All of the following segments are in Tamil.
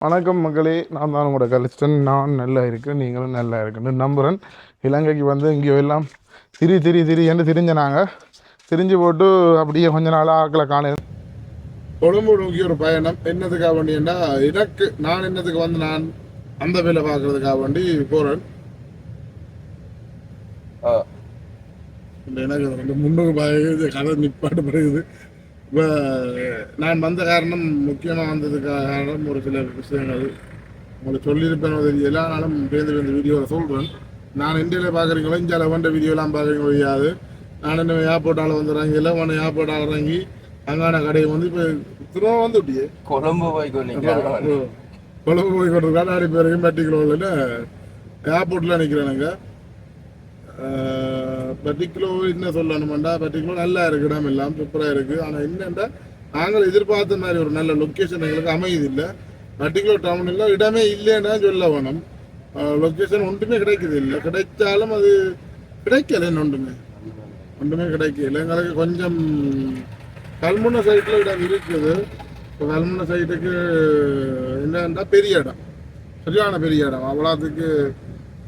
வணக்கம் மக்களே நான் தான் உங்களோட கலிஸ்டன் நான் நல்லா இருக்கேன் நீங்களும் நல்லா இருக்குன்னு நம்புகிறேன் இலங்கைக்கு வந்து இங்கே எல்லாம் திரி திரி திரி என்று திரிஞ்ச நாங்கள் திரிஞ்சு போட்டு அப்படியே கொஞ்ச நாளாக ஆக்களை காண கொழும்பு நோக்கி ஒரு பயணம். என்னதுக்காக வேண்டியன்னா எனக்கு நான் என்னதுக்கு வந்து நான் அந்த வேலை பார்க்கறதுக்காக வேண்டி போகிறேன் எனக்கு வந்து முன்னூறு பாயுது கதை நிப்பாட்டு பிறகுது. இப்போ நான் வந்த காரணம் முக்கியமாக வந்ததுக்காக காரணம் ஒரு சில விஷயங்கள். உங்களுக்கு சொல்லியிருப்பேன் தெரியல. ஆனாலும் பேருந்து பேருந்து வீடியோவில் சொல்கிறேன் நான் இந்தியாவில் பார்க்குறீங்களோ இந்தியாவில் வந்த வீடியோலாம் பார்க்குறீங்களோ தெரியாது. நான் என்ன ஏர்போர்ட்டால் வந்து இறங்கி உன்னை ஏர்போர்ட்டால் இறங்கி அங்கான கடையை வந்து இப்போ திரும்ப வந்து விட்டியே கொழும்பு போய் கொழும்பு போய் கொண்டிருக்கா நிறைய பேருக்கு மெட்டிக்குலோவில் ஏர்போர்ட்டில் நிற்கிறேனுங்க பர்டிகுலர் என்ன சொல்லணுமெண்டா? பர்டிகுலோ நல்லா இருக்கு இடம் எல்லாம் சூப்பராக இருக்குது ஆனால் என்னென்னா நாங்கள் எதிர்பார்த்த மாதிரி ஒரு நல்ல லொக்கேஷன் எங்களுக்கு அமையுது இல்லை பர்டிகுலர் டவுனில் இடமே இல்லைன்னா சொல்ல வேணும். லொக்கேஷன் ஒன்றுமே கிடைக்குது இல்லை கிடைச்சாலும் அது கிடைக்கல என்ன ஒன்றுமே. ஒன்றுமே கிடைக்கல. எங்களுக்கு கொஞ்சம் கல்முனை சைட்டில் இடம் இருக்குது. இப்போ கல்முனை சைட்டுக்கு என்னன்னா பெரிய இடம். சரியான பெரிய இடம். அவ்வளோத்துக்கு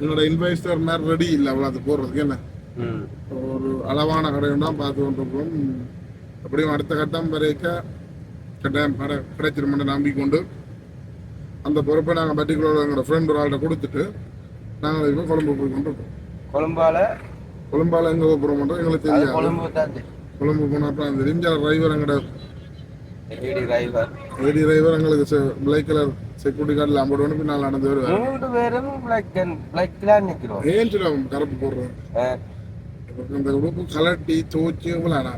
என்னோட இன்வெஸ்டர் மாதிரி ரெடி இல்லை. அவ்வளோத்துக்கு போடுறதுக்கு என்ன? ஒரு அளவான கடையும் தான் பார்த்து கொண்டிருக்கோம் அப்படியும் அடுத்த கட்டம் வரைக்க கட்டாயம் கடை கிடைச்சிருமென்று நம்பிக்கொண்டு அந்த பொறுப்பை நாங்கள் பர்டிகுலர் எங்களோட ஃப்ரெண்ட் ஒரு ஆள்கிட்ட கொடுத்துட்டு நாங்கள் இப்போ கொழும்பு போய் கொண்டிருக்கோம் கொழும்பால கொழும்பால எங்கே போகிறோம் எங்களுக்கு அது தெரியாது கொழும்பு தான். கொழும்பு போனால் அப்புறம் அந்த ரிஞ்சா டிரைவர் எங்கட. ஏடி டிரைவர் எங்களுக்கு பிளாக் கலர் செக்யூரிட்டி கார்டில் ஐம்பது ஒன்று பின்னால் நடந்து வருவார் பேரும் நிக்கிறோம். ஏன் சொல்லுவோம் கருப்பு போடுறோம். இந்த உடுப்பு கலட்டி தூச்சி விளாடா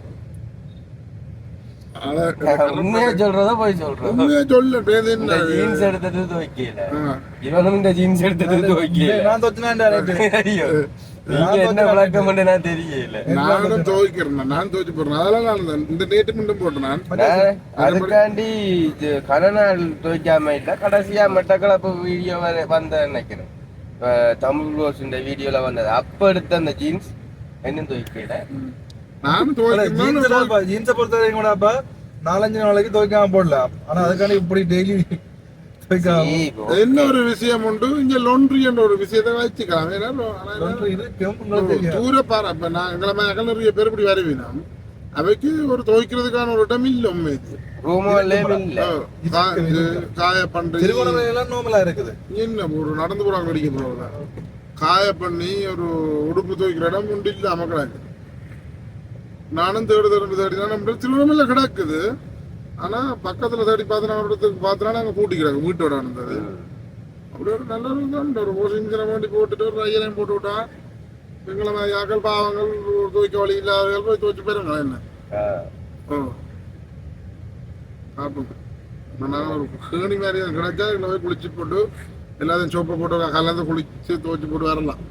உண்மையா சொல்றதோ போய் சொல்றோம் உண்மையா சொல்ல பேருந்து ஜீன்ஸ் எடுத்தது துவைக்கல. இவனும் இந்த ஜீன்ஸ் எடுத்தது துவைக்கல. நான் தொச்சுனாண்டா ஐயோ நீங்க என்ன விளக்கம் பண்ண நான் தெரியல. நானும் துவைக்கிறேன் நான் துவைச்சு போடுறேன். அதெல்லாம் நான் இந்த- நேற்று மட்டும் போட்டேன் அதுக்காண்டி கனநாள் துவைக்காம இல்ல கடைசியா மெட்டக்களப்பு வீடியோ வந்த நினைக்கிறேன். தமிழ் க்ளோஸ் இந்த வீடியோல வந்தது. அப்ப எடுத்த அந்த ஜீன்ஸ் நானும் துவைக்கிறேன் ஜீன்ஸை பொறுத்த வரைக்கும் கூட அப்ப நாலஞ்சு நாளைக்கு துவைக்காம போடலாம் ஆனா அதுக்காண்டி இப்படி டெய்லி. என்ன ஒரு விஷயம் உண்டு இங்க லொன்றி என்ற ஒரு விஷயத்தை வச்சுக்கலாம் தூர பாரு அப்ப நான் எங்களை நிறைய பேர் இப்படி வருவீனா அவைக்கு ஒரு துவைக்கிறதுக்கான ஒரு இடம் இல்லை இல்ல காய பண்றது திருவண்ணாமலை எல்லாம் நோமலா இருக்குது என்ன ஒரு நடந்து போறாங்க அடிக்க போறவங்க காய பண்ணி ஒரு உடுப்பு துவைக்கிற இடம் உண்டு இல்லாம கிடக்கு. நானும் தேடு தேடு தேடி தான் நம்ம திருவண்ணாமலை கிடக்குது. ஆனா பக்கத்துல தேடி பார்த்தா இடத்துக்கு பார்த்தா நாங்க பூட்டி கிடக்கு வீட்டோட இருந்தது அப்படி ஒரு நல்ல தான் ஒரு வாஷிங் வேண்டி போட்டுட்டு ஒரு ஐயரையும் போட்டு விட்டா எங்களை ஆக்கள் பாவங்கள் துவைக்க வழி இல்லாதவர்கள் போய் துவைச்சு போயிருங்க என்ன. ஓ. பார்ப்போம் நான் ஒரு கேணி மாதிரி கிடைச்சா இதில் போய் குளிச்சு போட்டு எல்லாத்தையும் சோப்பை போட்டு கலந்து குளிச்சு துவைச்சு போட்டு வரலாம்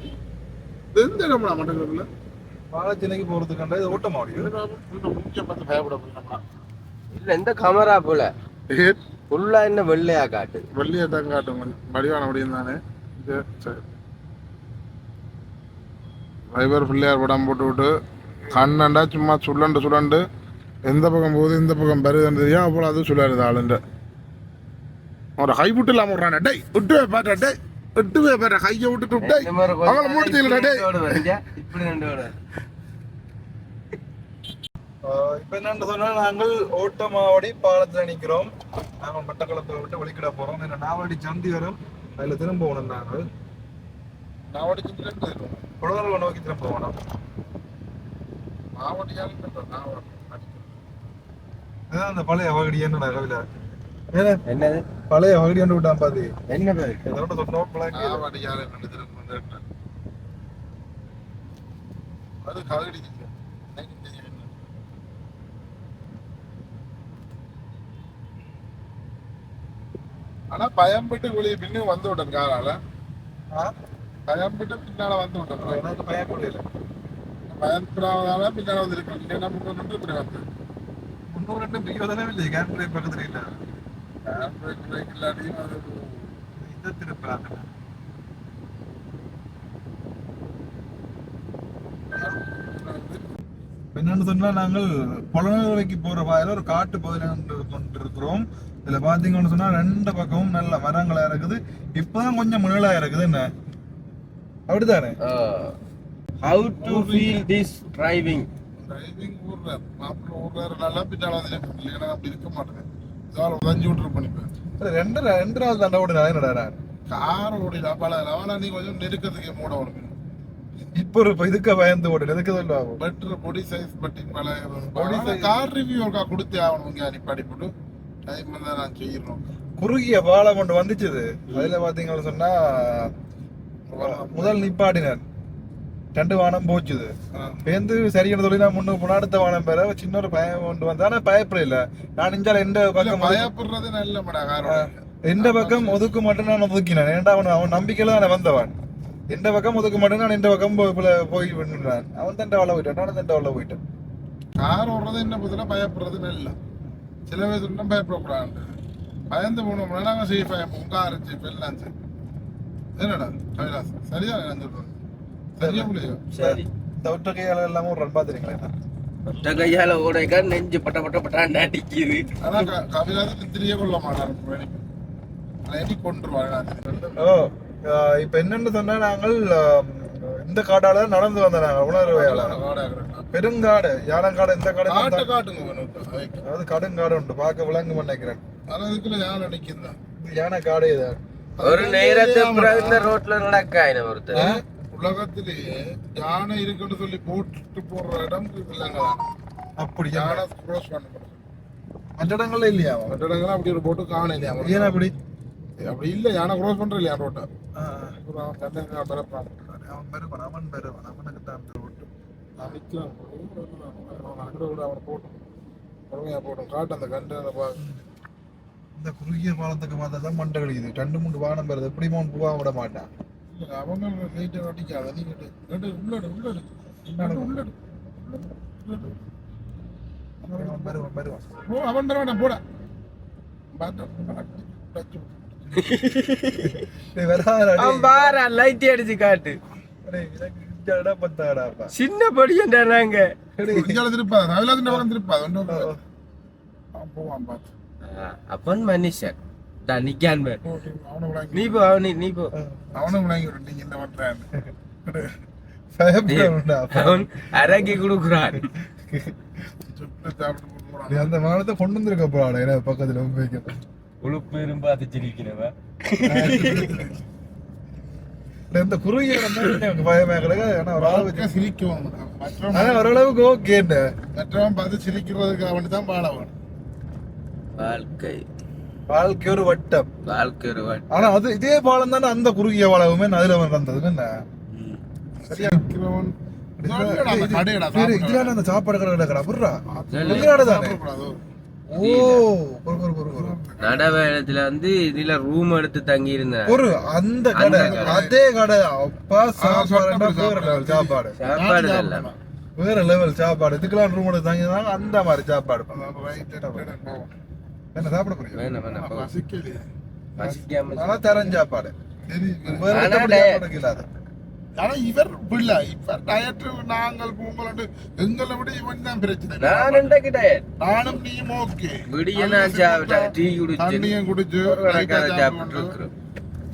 எந்த இடம்னா மட்டக்களத்தில் பாலச்சேனைக்கு போறதுக்காண்ட இது ஓட்ட முடியும் பார்த்து பயப்பட இல்ல இந்த கமரா போல ஃபுல்லா என்ன வெள்ளையா காட்டுது வெள்ளியை தான் காட்டும் வடிவான வடிவம் தானே இது சரி டிரைவர் பிள்ளையார் படம் போட்டு விட்டு கண்ணண்டா சும்மா சுள்ளண்டு சுள்ளண்டு எந்த பக்கம் போகுது இந்த பக்கம் வருதுன்னு தெரியும் அப்புறம் அது சொல்லாருது ஆளுண்ட ஒரு கை விட்டு இல்லாம விட்றானே. டேய் விட்டு பாட்டா டேய். விட்டு பாட்டா கையை விட்டுட்டு டேய் அவங்கள மூட்டு இப்படி டேய்? இப்படி ரெண்டு ஓடுவேன். இப்ப என்னன்னு சொன்னா நாங்கள் ஓட்டமாவடி பாலத்துல நிக்கிறோம். நாங்க மட்டக்களத்தை விட்டு வெளிக்கிட போறோம். என்ன நாவடி சந்தி வரும். அதுல திரும்ப போகணும் நாங்கள் நான் வடிச்சுட்டு குடவரவை நோக்கி திரும்ப போகணும் நான் அதான் அந்த பழைய வகடி என்னடா கவிதா? என்னது? பழைய வகடி வந்து விட்டான் பாதி என்ன ரெண்டு. ஆனா பயம்பட்டு வெளியே பின்னும் வந்து விட்டேன் காலால. பயம்பட்டு பின்னால வந்து விட்டேன் எனக்கு பயம் கூட இல்லை பயப்படாதால பின்னால வந்து இருக்கேன் இல்லைன்னா முன்னூறு வந்து. முன்னூறு ரெண்டு பிரியோதனே இல்லை கேன் பக்கத்துல இல்லை. என்னன்னு சொன்னா நாங்கள் புலனறுவைக்கு போற வாயில ஒரு காட்டு பகுதியில் கொண்டிருக்கிறோம். இதுல பாத்தீங்கன்னு சொன்னா ரெண்டு பக்கமும் நல்ல மரங்களா இருக்குது. இப்பதான் கொஞ்சம் நிழலா இருக்குது. என்ன? அப்படித்தானே? How to feel this driving driving ஊர்றாரு மாப்பிள்ள ஊர்றாரு நல்லா பின்னால அப்படி இருக்க மாட்டேன் இதால் உதஞ்சி விட்டுரு பண்ணிப்பேன். ரெண்டு ரெண்டு தண்டை ஓடி என்னடா கார் ஓடிடா பல ஆனா நீ கொஞ்சம் நெருக்கத்துக்கு மூட ஓடுவேன் இப்போ ஒரு இதுக்கு பயந்து ஓடு எதுக்கு பெட்ரு பொடி சைஸ் பட்டி பல size. கார் ரிவ்யூ ஒருக்கா கொடுத்தே இங்கே அனுப்பி போட்டு டைம் தான் நான் செய்யணும். குறுகிய பாலம் கொண்டு வந்துச்சுது. அதுல பாத்தீங்கன்னு சொன்னா முதல் நிப்பாட்டினார் ரெண்டு வானம் போச்சுது. பேருந்து சரியான தொழில் நான் முன்னுக்கு போனா அடுத்த வானம் பேர சின்ன ஒரு பயம் கொண்டு வந்தா. ஆனா பயப்பட இல்ல நான் இஞ்சால எந்த பக்கம் பயப்படுறது நல்ல எந்த பக்கம் ஒதுக்க மட்டும் நான் ஒதுக்கினேன். ஏன்டா அவன் அவன் நம்பிக்கையில நான் வந்தவன். எந்த பக்கம் ஒதுக்க மாட்டேன் நான் இந்த பக்கம் போய் விட்டுறான் அவன் தண்டை வாழ போயிட்டான் நான் தண்டை வாழ போயிட்டேன். கார் ஓடுறது என்ன பத்தினா பயப்படுறது நல்ல. சில பேர் சொன்னா பயப்படக்கூடாது. பயந்து போனோம்னா நாங்கள் சேஃப் ஆகிப்போம் கார் சேஃப் எல்லாம் சேஃப் என்னடா? கைலாஸ் சரியா நான் முடியும் சரி. ஒற்றை கையால எல்லாம் ஒரு ரன் பாத்துறீங்களா ஒற்றை கையால ஓடைக்கா நெஞ்சு பட்ட பட்ட பட்டான்னு அடிக்குது ஆனா க- கபிலாசன் தெரிய கொள்ள கொண்டுருவாங்க ஓ ஆஹ் இப்ப என்னன்னு சொன்னா நாங்கள் இந்த காடால நடந்து வந்த நாங்கள் உணர்வையால பெருங்காடு யானங்காடு இந்த காடு அதாவது கடுங்காடு உண்டு பார்க்க விளங்கு நினைக்கிறேன் யானை காடு இது ஒரு இந்த ரோட்ல நடக்காயின ஒருத்தர் உலகத்திலேயே யானை இருக்குன்னு சொல்லி போட்டுட்டு போடுற இடம் இல்லைங்க அப்படி யானை க்ரோஸ் பண்ண மற்ற இடங்கள்ல இல்லையா? மற்ற இடங்கள்லாம் அப்படி ஒரு போட்டு காண இல்லையா? ஏன் அப்படி? அப்படி இல்ல. யானை க்ரோஸ் பண்ற இல்லையா ரோட்டை அவன் பரப்பான். அவன் பெருவன் அவனுக்கு தான் அந்த ரோட்டு அவன் போட்டோம். பொறுமையா போட்டோம். காட்டு அந்த கண்டு பா இந்த குறுகிய பாலத்துக்கு பார்த்தா தான் மண்டை கழிக்குது ரெண்டு மூணு வானம் பெறுது எப்படியும் அவன் போக விட மாட்டான்? அவங்க லைட்டை அடிக்காத நீ கேட்டு உள்ளடு உள்ளடு உள்ளடு உள்ளடு ஓ அவன் வேண்டாம் போட லைட் அடிச்சு காட்டு சின்ன படியண்டா நாங்க திருப்பாது திருப்பாது போவான் அப்பன் மனுஷன் டா நிக்கான் பாரு. நீ போ அவனி நீ போ. அவனும் விளாங்கி விடு நீங்க என்ன பண்றேன். அவன் அரக்கி கொடுக்குறான். போறான். அந்த வானத்தை கொண்டு வந்திருக்க போறாடா என்ன பக்கத்துல உண்மைக்கு உழுப்பு இரும்பு அது சிரிக்கிறவன் இந்த குறுகிய எனக்கு பயமா கிடக்கு ஆனா ஒரு அளவு வாழ்க்கை சிரிக்கும். மற்றவன் ஆனா ஓரளவுக்கு ஓகேன்னு மற்றவன் பார்த்து சிரிக்கிறதுக்கு அவன் தான் பாடவன் வாழ்க்கை. வாழ்க்கை ஒரு வட்டம். வாழ்க்கை ஒரு வாட்டி. ஆனா அது இதே பாலம் தானே அந்த குறுகிய பாலமுமே அதுல வந்தது என்ன. சரியா? அந்த. இதுல சாப்பாடு கடை புர்றா? சொல்லு. உங்களோட தானே. ஓ நடவேடத்துல வந்து இதுல ரூம் எடுத்து தங்கி இருந்தேன் ஒரு அந்த கடை. கடை. அதே கடை. அப்பா சாப்பாடு சொட்டப்படி வேற லெவல் சாப்பாடு. சாப்பாடு இல்ல. வேற லெவல் சாப்பாடு. இதுக்கெல்லாம் ரூம் எடுத்து தங்கினாங்க அந்த மாதிரி சாப்பாடு. என்ன சாப்பிட போறீங்க. பசிக்கலையே. பசிக்காம ஆனா தரன் சாப்பாடு. ஆனா இவர் பிள்ளை இப்ப டயட் நாங்கள் பூங்கலண்டு எங்களை விட இவன் தான் பிரச்சனை. நான் டயட் நானும் நீயும் ஓகே விடிய நான் டீ குடிச்சு தண்ணியும் குடிச்சு சாப்பிட்டு இருக்கிறோம்.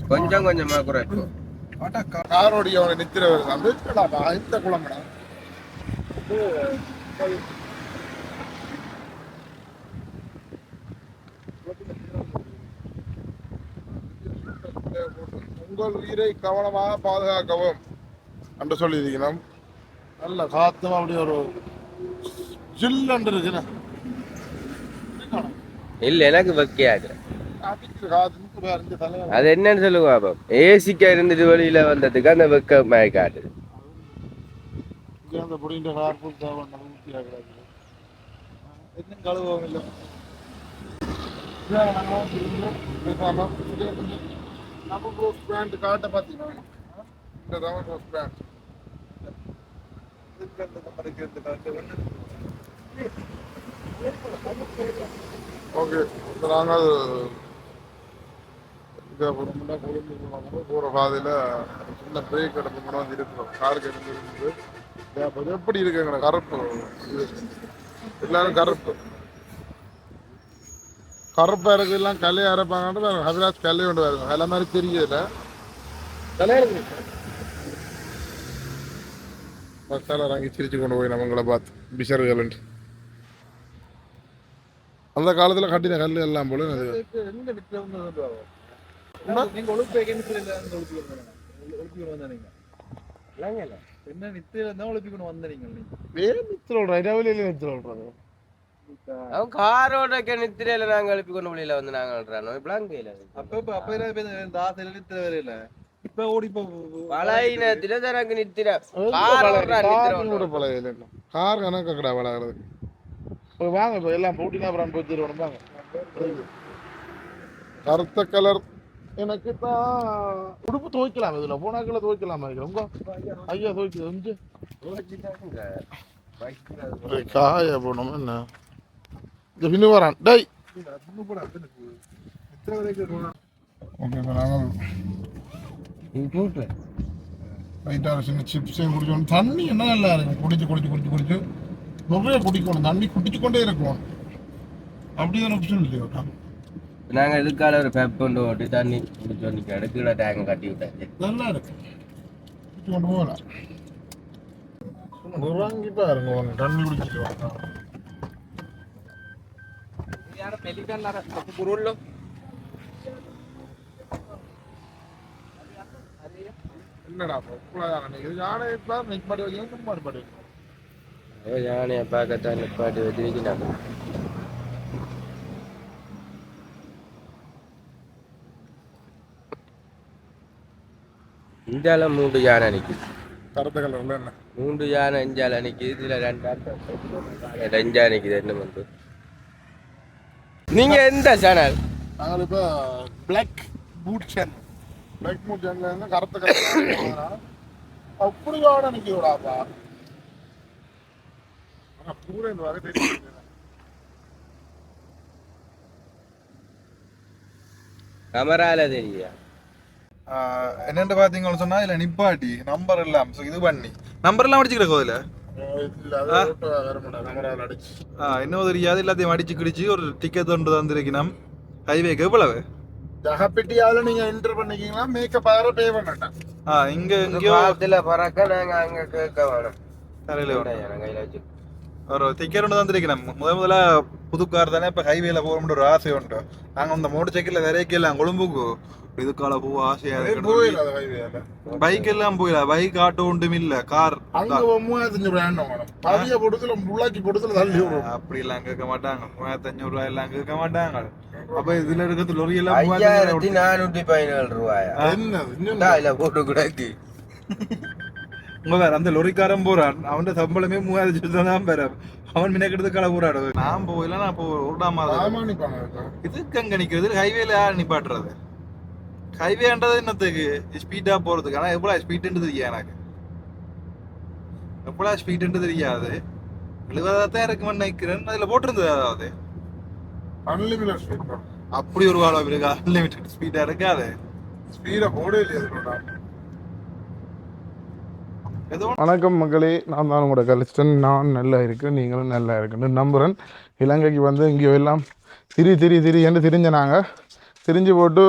கொஞ்சம் கொஞ்சமா குறைக்கும் ஆட்டா கா- காரோடி அவனை நித்திர வருது அந்த இந்த குளங்கடா உங்கள் உயிரை கவனமாக பாதுகாக்கவும். என்று சொல்லியிருக்கிறோம் நல்ல காத்தும் அப்படி ஒரு ஜில்லண்டு இருக்குண்ணே இல்ல எனக்கு தலைவர் அது என்னன்னு சொல்லுங்க பாப்போம் ஏசிக்கா இருந்துட்டு வெளியில வந்ததுக்கு அந்த வெக்க இன்னும் கழுவவும் இல்லை. நம்ம ரோஸ் பிராண்ட் காட்ட பார்த்தீங்கன்னா இந்த ரவன் ரோஸ் பிராண்ட் ஓகே இப்போ நாங்கள் இங்கே போகிறோம்னா கொழும்பு போகிற பாதையில் சின்ன பிரேக் எடுத்து கொண்டு வந்து இருக்கிறோம். காருக்கு எடுத்து இருக்குது அப்போ எப்படி இருக்குங்க கருப்பு. இது எல்லாரும் கருப்பு. கருப்பா இருக்கு எல்லாம் கல்லை அரைப்பாங்கன்னு ஹபிராஜ் கல்லை கொண்டு வருங்க கலை மாதிரி இருக்கு மசாலா வாங்கி சிரிச்சு கொண்டு போய் நம்மங்களை பார்த்து. பிஷர்கள் அந்த காலத்துல கட்டின கல் எல்லாம் போல அது. எங்க நித்திர வந்து நீங்க ஒழுப்பு நித்திர இல்லைங்கல்ல என்ன நித்திர இருந்தா அவன் காரோட கிணத்திரையில நாங்க எழுப்பி கொண்டு வெளியில வந்து நாங்க விடுறானோ பிளாங்கையில அப்ப இப்ப அப்ப இந்த ஆசையில நித்திர வரையில இப்ப ஓடி பழையினத்தில தனக்கு நித்திர கார் கணக்கு கடை வாங்க இப்போ எல்லாம் போட்டினா அப்புறம் வாங்க கருத்த கலர். எனக்கு தான் உடுப்பு துவைக்கலாம் இதுல. போனாக்கில் துவைக்கலாம் உங்க ஐயா துவைக்குது. வந்து காய போனோம் என்ன? இந்த பின்னு வரான் டேய் ஓகே இப்போ நாங்கள் லைட்டாக சின்ன சிப்ஸையும் குடிச்சோம் தண்ணி என்ன நல்லா இருக்கும் குடிச்சு குடிச்சு குடிச்சு குடிச்சு. நிறைய குடிக்கணும். தண்ணி குடிச்சு கொண்டே இருக்கணும். அப்படிதான் ஆப்ஷன் இல்லையா நாங்க இதுக்கால ஒரு பெப் கொண்டு ஓட்டி தண்ணி குடிச்சோம் நிக்க அடுக்கிட டேங்க் கட்டி விட்டாச்சு. நல்லா இருக்கு. குடிச்சு கொண்டு போகலாம். உறங்கி பாருங்க உங்க தண்ணி குடிச்சிட்டு வாங்க என்னடா உப்புலாதான இது யானை இப்போ நெக் மாடி வைக்கணும் தும்மாடி மாடி வைக்கணும் யானையை பார்க்கத்தான் நிப்பாட்டி வச்சிருக்கிறாங்க இந்தியால மூன்று யானை நிக்குது கருத்த கலர்ல என்ன மூன்று யானை இந்தியால நிக்குது இதுல ரெண்டு ரெஞ்சா நிக்குது என்ன வந்து நீங்க எந்த சேனல் நாங்கள் இப்போ பிளாக் பூட் சேன் பிளாக் பூட் சேனல்ல இருந்து கருத்த கலர் அப்படி யானை நிற்கிறோடாப்பா ஆனால் பூரா இந்த வகை தெரியும் கமரால தெரியா என்னென்னு பாத்தீங்கன்னு சொன்னா இதுல நிப்பாட்டி நம்பர் எல்லாம். இது பண்ணி. நம்பர் எல்லாம் அடிச்சுக்கிற கோதில இன்னும் தெரியாது எல்லாத்தையும் அடிச்சு கிடிச்சு ஒரு டிக்கெட் ஒன்று தந்திருக்கணும் ஹைவேக்கு எவ்வளவு? ஜகப்பெட்டியால நீங்க என்டர் பண்ணிக்கிங்கன்னா மேக்கப் ஆகிற பே பண்ணட்டேன் ஆ இங்க இங்கேயோ பாத்துல பறக்க நாங்க அங்க கேட்க வேணும். தரையில வரும். கையில வச்சு. ஒரு டிக்கெட் ஒன்று தந்திருக்கணும் முத முதல்ல புது கார் தானே இப்போ ஹைவேல போகணும்னு ஒரு ஆசை உண்டு. நாங்கள் அந்த மோட்டர் சைக்கிளில் விரைக்கலாம் கொழும்புக்கு. இதுக்கால பூ ஆசையா இருக்கு பைக் எல்லாம் போயில பைக் ஆட்டோ ஒன்றும் இல்ல. கார் அங்க மூவாயிரத்தஞ்சு வேணும்? அதிக பொடுத்துல உள்ளாக்கி பொடுத்துல தள்ளி அப்படி எல்லாம் கேட்க மாட்டாங்க. மூவாயிரத்தி அஞ்சூறு ரூபாய் எல்லாம் கேட்க மாட்டாங்க. அப்ப இதுல இருக்கிறது லொரி எல்லாம் மூவாயிரத்தி ஐயாயிரத்தி நானூத்தி பதினேழு ரூபாயா? இதுல போட்டு கிடக்கு உங்க வேற அந்த லொரிக்காரன் போறான். அவன் சம்பளமே மூவாயிரத்தி தான் பெற அவன் மினக்கெடுத்து களை போறாடு நான் போயில நான் இப்போ ஒரு சாமானிப்பாங்க இதுக்கு அங்க நிக்கிறது ஹைவேல யார் நிப்பாட்டுறது? ஹைவேன்றது என்னத்துக்கு ஸ்பீடா போறதுக்கு. ஆனா எவ்வளவு ஸ்பீடுன்றது தெரியாது எனக்கு. எவ்வளவு ஸ்பீடுன்றது தெரியாது. எழுபதாத்தான் இருக்குமென்னு நினைக்கிறேன். அதுல போட்டிருந்தது அதாவது. அன்லிமிட்டட் ஸ்பீட் அப்படி ஒரு வாழ்வா இருக்கு. அன்லிமிட்டட் ஸ்பீடா இருக்காது. ஸ்பீடை போட இல்லையா வணக்கம் மக்களே. நான் தான் உங்களோட கலிஸ்டன் நான் நல்லா இருக்கேன். நீங்களும் நல்லா இருக்குன்னு நம்புகிறேன் இலங்கைக்கு வந்து இங்கே எல்லாம் திரி திரி திரி என்று திரிஞ்ச நாங்கள் திரிஞ்சு போட்டு